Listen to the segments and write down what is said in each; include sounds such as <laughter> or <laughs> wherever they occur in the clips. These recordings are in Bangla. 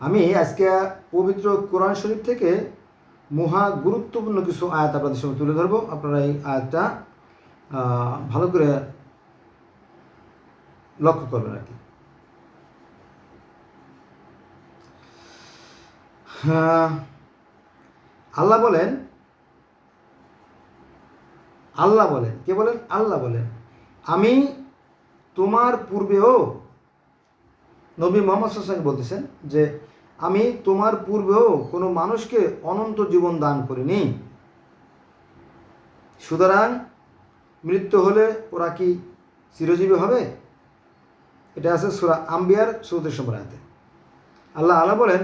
আমি আজকে পবিত্র কোরআন শরীফ থেকে মহা গুরুত্বপূর্ণ কিছু আয়াত আপনাদের সঙ্গে তুলে ধরবো। আপনারা এই আয়াতটা ভালো করে লক্ষ্য করবেন আর কি। হ্যাঁ, আল্লাহ বলেন আল্লাহ বলেন কে বলেন? আল্লাহ বলেন আমি তোমার পূর্বেও নবী মোহাম্মদ সাল্লাম বলতেছেন যে, আমি তোমার পূর্বেও কোনো মানুষকে অনন্ত জীবন দান করিনি। সুতরাং মৃত্যু হলে ওরা কি চিরজীবী হবে? এটা আছে সুরা আম্বিয়ার নম্বর আয়াতে। আল্লাহ আল্লাহ বলেন,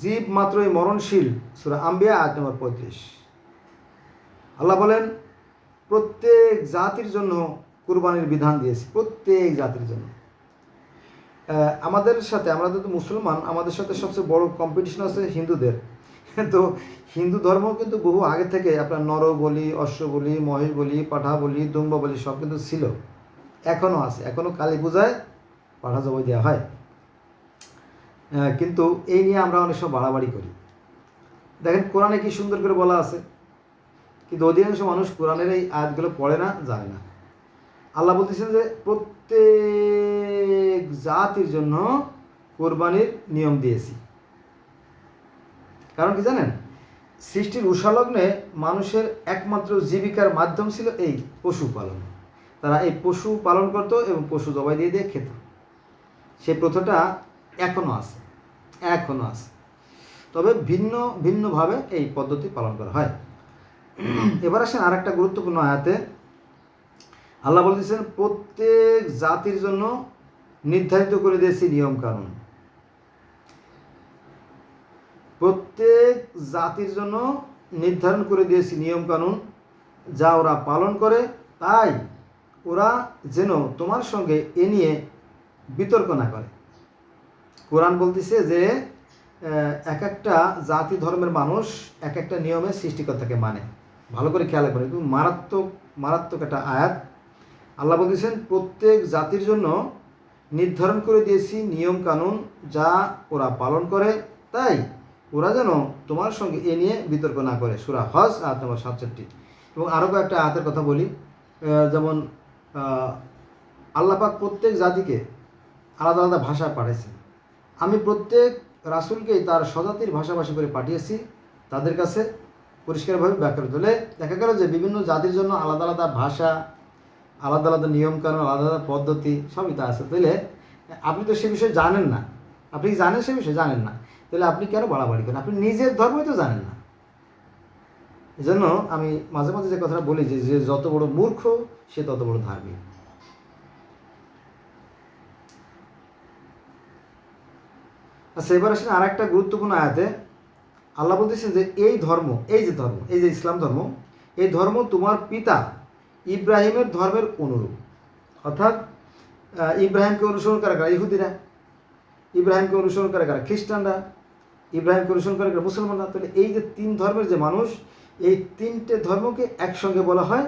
জীব মাত্রই মরণশীল, সুরা আম্বিয়া, আয়াত নম্বর পঁয়ত্রিশ। আল্লাহ বলেন, প্রত্যেক জাতির জন্য কুরবানির বিধান দিয়েছি, প্রত্যেক জাতির জন্য। আমাদের সাথে, আমরা তো মুসলমান, আমাদের সাথে সবচেয়ে বড় কম্পিটিশন আছে হিন্দুদের। <laughs> তো হিন্দু ধর্ম কিন্তু বহু আগে থেকে আপনার নর বলি, অশ্ব বলি মহিষ বলি, পাঠা বলি, দুম্বা বলি, সব কিন্তু ছিল। এখনও আছে এখনও কালী পূজায় পাঠা জবাই দেওয়া হয়। কিন্তু এই নিয়ে আমরা অনেক সময় বাড়াবাড়ি করি। দেখেন, কোরআনে কি সুন্দর করে বলা আছে? কিন্তু অধিকাংশ মানুষ কোরআনের এই আয়াতগুলো পড়ে না, জানে না। আল্লাহ বলতেছেন যে, প্রত্যেক জাতির জন্য কোরবানির নিয়ম দিয়েছি। কারণ কি জানেন? সৃষ্টির উষালগ্নে মানুষের একমাত্র জীবিকার মাধ্যম ছিল এই পশুপালন তারা এই পশু পালন করত এবং পশু জবাই দিয়ে দিয়ে খেত। সেই প্রথাটা এখনও আছে এখনও আছে। তবে ভিন্ন, ভিন্নভাবে এই পদ্ধতি পালন করা হয়। এবার আসেন আর একটা গুরুত্বপূর্ণ আয়াতে। আল্লাহ বলতেছেন, প্রত্যেক জাতির জন্য নির্ধারিত করে দিয়েছি নিয়ম কানুন। প্রত্যেক জাতির জন্য নির্ধারণ করে দিয়েছি নিয়ম কানুন, যা ওরা পালন করে। তাই ওরা যেন তোমার সঙ্গে এ নিয়ে বিতর্ক না করে। কোরআন বলতেছে যে এক একটা জাতি ধর্মের মানুষ এক একটা নিয়মে সৃষ্টিকর্তাকে মানে। ভালো করে খেয়াল করে কিন্তু মারাত্মক মারাত্মক একটা আয়াত। আল্লাহ বলতেছেন, প্রত্যেক জাতির জন্য নির্ধারণ করে দিয়েছি নিয়ম কানুন যা ওরা পালন করে। তাই ওরা যেন তোমার সঙ্গে এ নিয়ে বিতর্ক না করে। সুরা হজ আর তোমার সাতষট্টি। এবং আরও কয়েকটা আয়াতের কথা বলি। যেমন আল্লাপাক প্রত্যেক জাতিকে আলাদা আলাদা ভাষা পাঠিয়েছেন আমি প্রত্যেক রাসুলকেই তার স্বজাতির ভাষাভাষী করে পাঠিয়েছি তাদের কাছে। পরিষ্কারভাবে ব্যাখ্যা তুলে দেখা গেল যে বিভিন্ন জাতির জন্য আলাদা আলাদা ভাষা আলাদা আলাদা নিয়মকানুন আলাদা আলাদা পদ্ধতি, সবই তা আছে। তাহলে আপনি তো সে বিষয়ে জানেন না। আপনি জানেন সে বিষয়ে? জানেন না। তাহলে আপনি কেন বাড়াবাড়ি করেন? আপনি নিজের ধর্মই তো জানেন না। এজন্য আমি মাঝে মাঝে যে কথাটা বলি যে যে যত বড় মূর্খ, সে তত বড় ধার্মিক। আচ্ছা এবার আসেন আর একটা গুরুত্বপূর্ণ আয়াতে। আল্লাহ বলতেছেন যে, এই ধর্ম, এই যে ধর্ম, এই যে ইসলাম ধর্ম, এই ধর্ম তোমার পিতা ইব্রাহিমের ধর্মের অনুরূপ। অর্থাৎ ইব্রাহিমকে অনুসরণ করে কারা? ইহুদিরা। ইব্রাহিমকে অনুসরণ করে কারা? খ্রিস্টানরা। ইব্রাহিমকে অনুসরণ করে কারা? মুসলমানরা। তাহলে এই যে তিন ধর্মের যে মানুষ, এই তিনটে ধর্মকে একসঙ্গে বলা হয়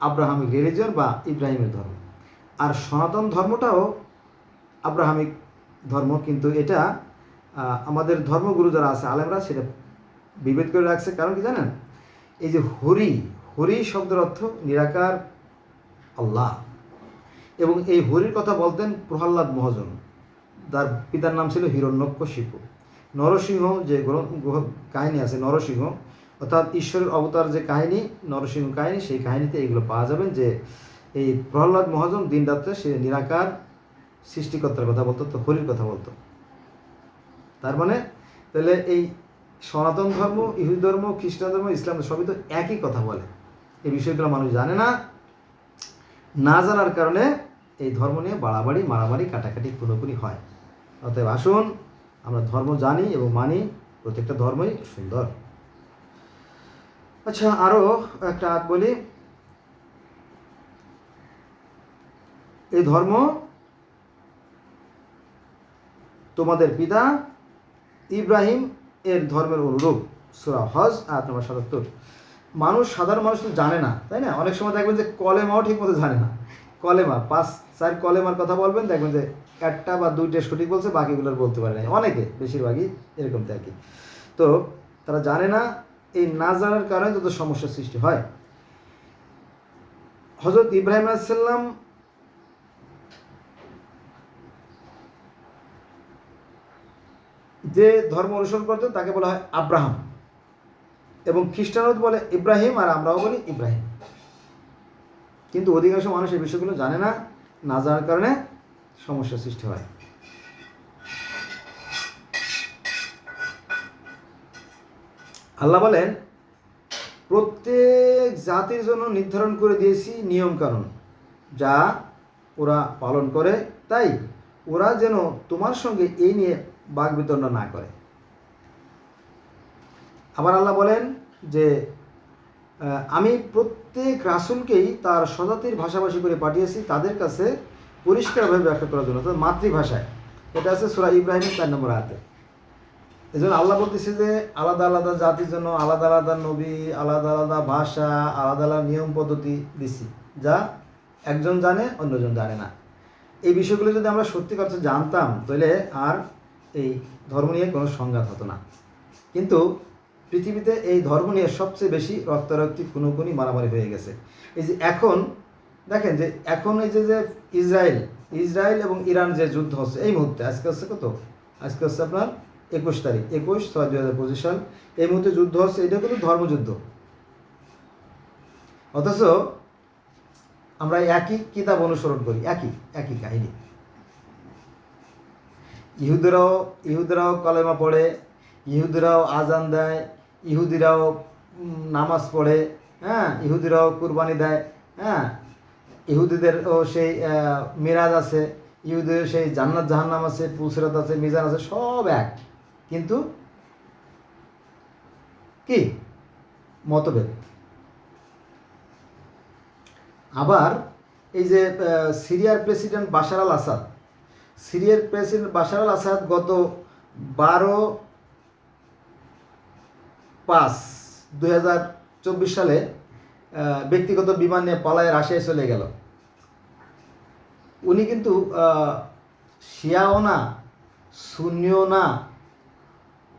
আব্রাহামিক রিলিজন বা ইব্রাহিমের ধর্ম। আর সনাতন ধর্মটাও আব্রাহামিক ধর্ম, কিন্তু এটা আমাদের ধর্মগুরু যারা আছে, আলেমরা সেটা বিভেদ করে রাখছে। কারণ কি জানেন? এই যে হরি হরি শব্দের অর্থ নিরাকার আল্লাহ। এবং এই হরির কথা বলতেন প্রহ্লাদ মহাজন। তার পিতার নাম ছিল হিরণ্যকশিপু নরসিংহ যে কাহিনী আছে নরসিংহ, অর্থাৎ ঈশ্বরের অবতার যে কাহিনী, নরসিংহ কাহিনী, সেই কাহিনীতে এগুলো পাওয়া যাবে যে এই প্রহ্লাদ মহাজন দিন রাত্রে সে নিরাকার সৃষ্টিকর্তার কথা বলতো, তো হরির কথা বলতো। তার মানে তাহলে এই সনাতন ধর্ম, ইহুদি ধর্ম, খ্রিস্টান ধর্ম, ইসলাম সবই তো একই কথা বলে। এই বিষয়গুলো মানুষ জানে না। না জানার কারণে এই ধর্ম নিয়ে বাড়াবাড়ি, মারামারি, কাটাকাটি খুনোখুনি হয়। অতএব আসুন, আমরা ধর্ম জানি এবং মানি, প্রত্যেকটা ধর্মই সুন্দর। আচ্ছা আরও একটা আয়াত বলি। এই ধর্ম তোমাদের পিতা ইব্রাহিম এর ধর্মের অনুরূপ। সুরা হজ, আয়াত নম্বর সাতাত্তর। মানুষ, সাধারণ মানুষ তো জানে না, তাই না? অনেক সময় দেখবেন যে কলেমাও ঠিক মতো জানে না। কলেমা, পাঁচ, চার কলেমার কথা বলবেন, দেখবেন যে একটা বা দুইটা সঠিক বলছে, বাকিগুলোর বলতে পারে না। অনেকে, বেশিরভাগই এরকম থাকে। তো তারা জানে না, এই না জানার কারণে যত সমস্যার সৃষ্টি হয়। হজরত ইব্রাহিম আলাইসাল্লাম যে ধর্ম অনুসরণ করতেন, তাকে বলা হয় আব্রাহাম। এবং খ্রিস্টানও বলে ইব্রাহিম আর আমরাও বলি ইব্রাহিম। কিন্তু অধিকাংশ মানুষ এই বিষয়গুলো জানে না না জানার কারণে সমস্যার সৃষ্টি হয়। আল্লাহ বলেন, প্রত্যেক জাতির জন্য নির্ধারণ করে দিয়েছি নিয়ম কানুন যা ওরা পালন করে, তাই ওরা যেন তোমার সঙ্গে এই নিয়ে বাক বিতণ্ডা না করে। আবার আল্লাহ বলেন যে আমি প্রত্যেক রাসুলকেই তার স্বজাতির ভাষাভাষী করে পাঠিয়েছি তাদের কাছে পরিষ্কারভাবে ব্যাখ্যা করার জন্য তাদের মাতৃভাষায়। এটা আছে সুরা ইব্রাহিমের চার নম্বর হাতে এই জন্য আল্লাহ বলতেছে যে, আলাদা আলাদা জাতির জন্য আলাদা আলাদা নবী, আলাদা আলাদা ভাষা, আলাদা আলাদা নিয়ম পদ্ধতি দিছি, যা একজন জানে, অন্যজন জানে না। এই বিষয়গুলো যদি আমরা সত্যি কথা জানতাম, তাহলে আর এই ধর্ম নিয়ে কোনো সংঘাত হতো না। কিন্তু পৃথিবীতে এই ধর্ম নিয়ে সবচেয়ে বেশি রক্তারক্তি খুনোখুনি মারামারি হয়ে গেছে। এই যে এখন, দেখেন যে এখন এই যে যে ইসরায়েল ইসরায়েল এবং ইরান যে যুদ্ধ হচ্ছে, এই মুহূর্তে, আজকে হচ্ছে কত? আজকে হচ্ছে আপনার একুশ তারিখ, একুশ ছয় দুই হাজার পঁচিশ সাল, এই মুহূর্তে যুদ্ধ হচ্ছে, এটা কিন্তু ধর্মযুদ্ধ। অথচ আমরা একই কিতাব অনুসরণ করি, একই একই কাহিনী। ইহুদরাও ইহুদরাও কলেমা পড়ে, ইহুদরাও আজান দেয় ইহুদিরাও নামাজ পড়ে হ্যাঁ? ইহুদিরাও কুরবানি দেয় হ্যাঁ? ইহুদিদেরও সেই মিরাজ আছে ইহুদের সেই জান্নাত জাহান্নাম আছে পুসরাত আছে, মিজান আছে, সব এক। কিন্তু কি? মতভেদ। আবার এই যে সিরিয়ার প্রেসিডেন্ট বাশার আল আসাদ, সিরিয়ার প্রেসিডেন্ট বাশার আল আসাদ গত বারো পাঁচ, দুই সালে ব্যক্তিগত বিমান নিয়ে পালায় রাশিয়ায় চলে গেল। উনি কিন্তু শিয়াও না, সুন্নিও না,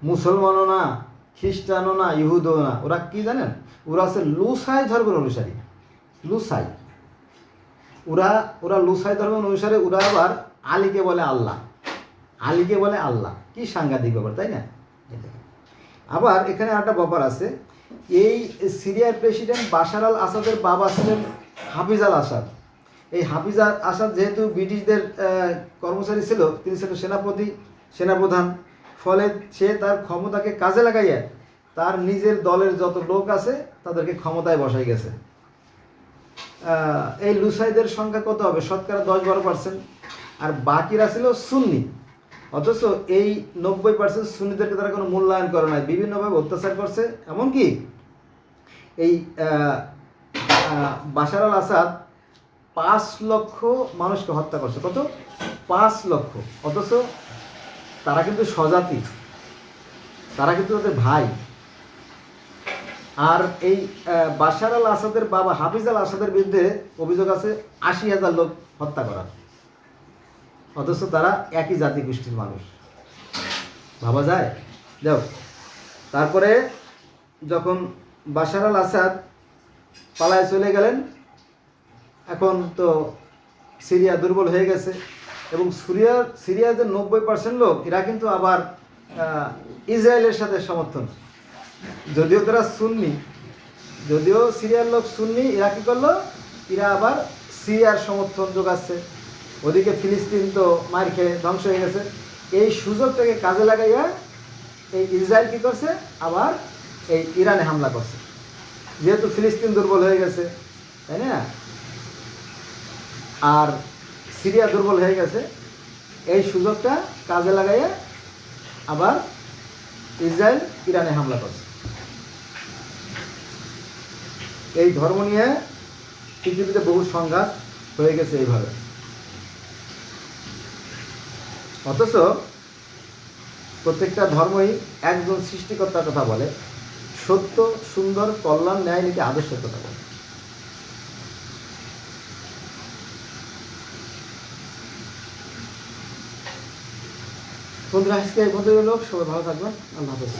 মুসলমানও না, খ্রিস্টানও না, ইহুদও না। ওরা কি জানেন? ওরা আছে লুসাই ধর্মের অনুসারী। লুসাই। ওরা ওরা লুসাই ধর্মের অনুসারে, ওরা আবার আলীকে বলে আল্লাহ। আলীকে বলে আল্লাহ। কি সাংঘাতিক ব্যাপার, তাই না। আবার এখানে একটা ব্যাপার আছে। এই সিরিয়ার প্রেসিডেন্ট বাশার আল আসাদের বাবা ছিলেন হাফিজ আল আসাদ। এই হাফিজ আল আসাদ যেহেতু ব্রিটিশদের কর্মচারী ছিল, তিনি ছিল সেনাপতি, সেনাপ্রধান। ফলে সে তার ক্ষমতাকে কাজে লাগাইয়া তার নিজের দলের যত লোক আছে, তাদেরকে ক্ষমতায় বসাই গেছে। এই লুসাইদের সংখ্যা কত হবে? শতকরা দশ বারো পার্সেন্ট আর বাকিরা ছিল সুন্নি। অথচ এই নব্বই পার্সেন্ট সুন্নিদেরকে তারা কোনো মূল্যায়ন করে নাই, বিভিন্নভাবে অত্যাচার করছে। এমনকি এই বাশার আল আসাদ পাঁচ লক্ষ মানুষকে হত্যা করছে। কত? পাঁচ লক্ষ। অথচ তারা কিন্তু স্বজাতি। তারা কিন্তু তাদের ভাই। আর এই বাশার আল আসাদের বাবা হাফিজ আল আসাদের বিরুদ্ধে অভিযোগ আছে, আশি হাজার লোক হত্যা করা। অথচ তারা একই জাতি গোষ্ঠীর মানুষ। ভাবা যায়? যাও। তারপরে যখন বাশার আল আসাদ পালায় চলে গেলেন, এখন তো সিরিয়া দুর্বল হয়ে গেছে এবং সিরিয়ার সিরিয়ার যে নব্বই পার্সেন্ট লোক, এরা কিন্তু আবার ইসরায়েলের সাথে সমর্থন। যদিও তারা সুন্নি, যদিও সিরিয়ার লোক সুন্নি, এরা কী করল? এরা আবার সিরিয়ার সমর্থন যোগাচ্ছে। ওদিকে ফিলিস্তিন তো মার খেয়ে ধ্বংস হয়ে গেছে। এই সুযোগটাকে কাজে লাগাইয়া এই ইসরায়েল কি করছে? আবার এই ইরানে হামলা করছে। যেহেতু ফিলিস্তিন দুর্বল হয়ে গেছে, তাই না? আর সিরিয়া দুর্বল হয়ে গেছে, এই সুযোগটা কাজে লাগাইয়া আবার ইসরায়েল ইরানে হামলা করছে। এই ধর্ম নিয়ে পৃথিবীতে বহু সংঘাত হয়ে গেছে এইভাবে। অথচ প্রত্যেকটা ধর্মই একজন সৃষ্টিকর্তার কথা বলে। সত্য, সুন্দর, কল্যাণ, ন্যায়, নীতি, আদর্শের কথা বলে। বন্ধুরা আজকে এই লোক, সবাই ভালো থাকবেন। আল্লাহ হাফেজ।